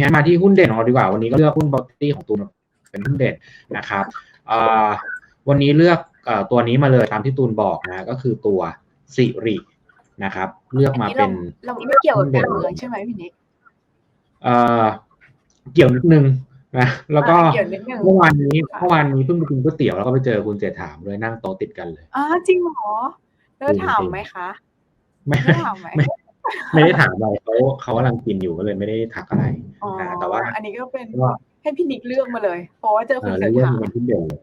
งั้นมาที่หุ้นเด่นของเราดีกว่า วันนี้ก็เลือกหุ้น property ของตูนเป็นหุ้นเด่นนะครับอ่าวันนี้เลือกเอ่อตัวนี้มาเลยตามที่ตูนบอกนะก็คือตัวสิรินะครับ เลือกมาเป็นเราไม่เกี่ยวกับการเมืองใช่ไหมพี่นิกเอ่อเกี่ยวนิดนึงนะแล้วก็อ่าเกี่ยวนิดนึงเมื่อวานนี้ค่ะเมื่อวานนี้เพิ่งไปกินก๋วยเตี๋ยวแล้วก็ไปเจอคุณเจษฐามด้วยนั่งโต๊ะติดกันเลยอ๋อจริงเหรอแล้วถามไหมคะ ไม่ได้ถามไหม ไม่ไม่ได้ถามอะไรเขาเขากำลังกินอยู่ก็เลยไม่ได้ทักอะไรอ๋อนะแต่ว่า อันนี้ก็เป็นก็ให้พี่นิกเลือกมาเลย เพราะว่าเจอเอคุณอเสเลือกถาเป็นที่เด่นเลย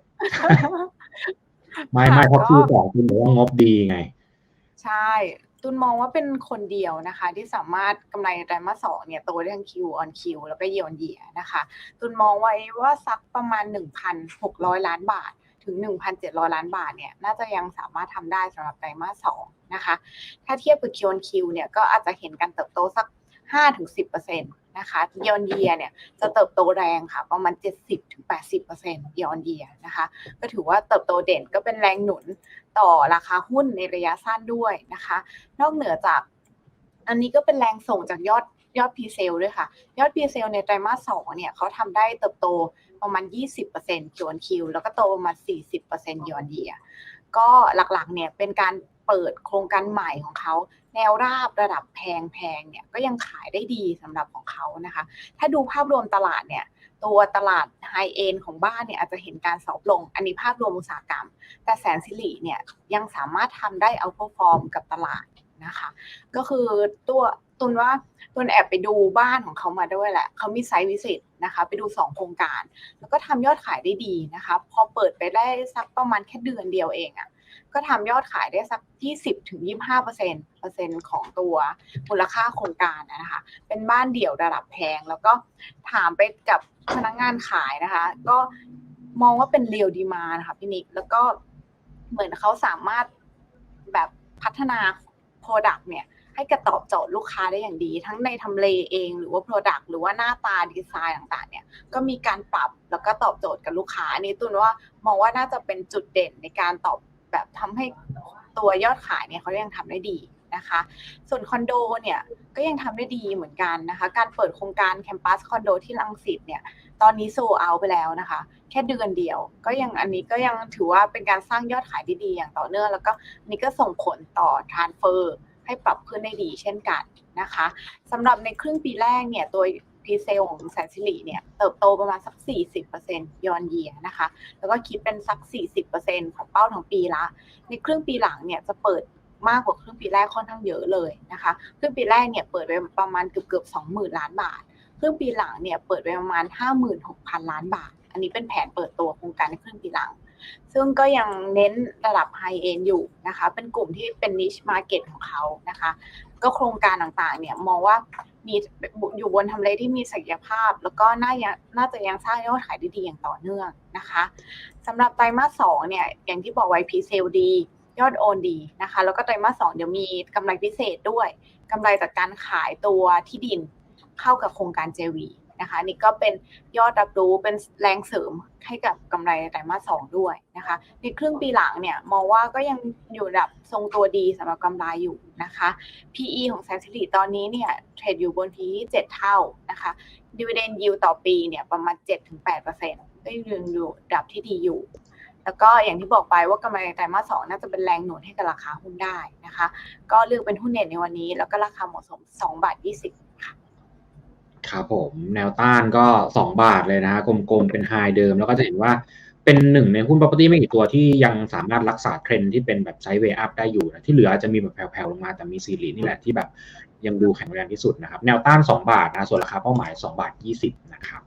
ไม่ค่ะไม่เพราะก็คือบอกคุณบอกว่างบดีไง ใช่ตุนมองว่าเป็นคนเดียวนะคะ ที่สามารถกำไรในไตรมาสสองเนี่ยโตได้ทั้ง Q on Q แล้วก็ year on year นะคะ ตุนมองไว้ว่าสักประมาณ 1,600 ล้านบาท ถึง 1,700 ล้านบาทเนี่ยน่าจะยังสามารถทำได้สำหรับไตรมาสสอง นะคะ ถ้าเทียบกับ Q on Q เนี่ยก็อาจจะเห็นการเติบโตสัก 5-10%นะคะ year on year เนี่ยจะเติบโตแรงค่ะ ประมาณ 70-80% year on year นะคะ ก็ถือว่าเติบโตเด่นก็เป็นแรงหนุนต่อราคาหุ้นในระยะสั้นด้วยนะคะ นอกเหนือจากอันนี้ก็เป็นแรงส่งจากยอดยอดพีเซลด้วยค่ะ ยอดพีเซลในไตรมาสสองเนี่ยเขาทำได้เติบโตประมาณ 20%คิวอนคิว แล้วก็โตประมาณ 40%ยอนเยีย ก็หลักๆเนี่ยเป็นการเปิดโครงการใหม่ของเขา แนวราบระดับแพงแพงๆเนี่ยก็ยังขายได้ดีสำหรับของเขานะคะ ถ้าดูภาพรวมตลาดเนี่ยตัวตลาดไฮเอ็นของบ้านเนี่ยอาจจะเห็นการซอฟต์ลง อันนี้ภาพรวมอุตสาหกรรม แต่แสนสิริเนี่ยยังสามารถทำได้เอาพอฟอร์มกับตลาดนะคะ ก็คือตัว ตุนว่าตุนแอบไปดูบ้านของเขามาด้วยแหละเขามีไซต์วิสิตนะคะ ไปดู 2 โครงการ แล้วก็ทำยอดขายได้ดีนะคะ พอเปิดไปได้สักประมาณแค่เดือนเดียวเองอะ่ะก็ทำยอดขายได้สัก 20ถึง25เปอร์เซ็นต์เปอร์เซ็นต์ของตัวมูลค่าโครงการนะคะ เป็นบ้านเดี่ยวระดับแพง แล้วก็ถามไปกับพนักงานขายนะคะ ก็มองว่าเป็นเรียวดีมานะคะพี่นิก แล้วก็เหมือนเขาสามารถแบบพัฒนา Product เนี่ย ให้กระตอบโจทย์ลูกค้าได้อย่างดี ทั้งในทำเลเอง หรือว่า Product หรือว่าหน้าตาดีไซน์ต่างๆเนี่ยก็มีการปรับแล้วก็ตอบโจทย์กับลูกค้าอันนี้ตุนว่ามองว่าน่าจะเป็นจุดเด่นในการตอบแบบทำให้ตัวยอดขายเนี่ยเขายังทำได้ดีนะคะส่วนคอนโดเนี่ยก็ยังทำได้ดีเหมือนกันนะคะ การเปิดโครงการแคมปัสคอนโดที่ลังสิตเนี่ยตอนนี้โซเอาไปแล้วนะคะ แค่เดือนเดียว ก็ยังอันนี้ก็ยังถือว่าเป็นการสร้างยอดขายที่ดีอย่างต่อเนื่อง แล้วก็นนี่ก็ส่งผลต่อทรานเฟอร์ ให้ปรับขึ้นได้ดีเช่นกันนะคะสำหรับในครึ่งปีแรกเนี่ยตัวพีเซลของแสนสิริเนี่ยเติบโตประมาณสัก 40%ยอนเยียนะคะ แล้วก็คิดเป็นสัก 40%ของเป้าทั้งปีละ ในครึ่งปีหลังเนี่ยจะเปิดมากกว่าครึ่งปีแรกค่อนข้างเยอะเลยนะคะ ครึ่งปีแรกเนี่ยเปิดไปประมาณเกือบเกือบ20,000 ล้านบาท ครึ่งปีหลังเนี่ยเปิดไปประมาณ 56,000 ล้านบาท อันนี้เป็นแผนเปิดตัวโครงการในครึ่งปีหลัง ซึ่งก็ยังเน้นระดับไฮเอ็นอยู่นะคะ เป็นกลุ่มที่เป็นนิชมาร์เก็ตของเขานะคะ ก็โครงการต่างๆ เนี่ยมองว่ามีอยู่บนทำเลที่มีศักยภาพ แล้วก็น่าน่าจะยังสร้างยอดขายได้ดีอย่างต่อเนื่องนะคะสำหรับไตรมาสสองเนี่ยอย่างที่บอกไว้พีเซลดียอดโอนดีนะคะ แล้วก็ไตรมาสสองเดี๋ยวมีกำไรพิเศษด้วยกำไรจากการขายตัวที่ดินเข้ากับโครงการ JV นะคะนี่ก็เป็นยอดรับรู้เป็นแรงเสริมให้กับกำไรไตรมาสสองด้วยนะคะในครึ่งปีหลังเนี่ยมองว่าก็ยังอยู่ระดับทรงตัวดีสำหรับกำไรอยู่นะคะ PE ของแซนซิลีตอนนี้เนี่ยเทรดอยู่บน PE 7 เท่านะคะ Dividend Yield ต่อปีเนี่ยประมาณ 7-8%ก็ยังอยู่ระดับที่ดีอยู่แล้วก็อย่างที่บอกไปว่ากำไรไตรมาสสองน่าจะเป็นแรงหนุนให้กับราคาหุ้นได้นะคะ ก็เลือกเป็นหุ้นเด่นในวันนี้ แล้วก็ราคาเหมาะสม2บาท20ค่ะ ครับผมแนวต้านก็สองบาทเลยนะฮะกลมๆเป็นไฮเดิม แล้วก็จะเห็นว่าเป็นหนึ่งในหุ้น property ไม่กี่ตัวที่ยังสามารถรักษาเทรนที่เป็นแบบไซด์เวย์อัพได้อยู่นะที่เหลืออาจจะมีแบบแผ่วๆลงมาแต่มีซีรีส์นี่แหละที่แบบยังดูแข็งแรงที่สุดนะครับ แนวต้าน 2 บาทนะส่วนราคาเป้าหมาย 2 บาท 20 นะครับ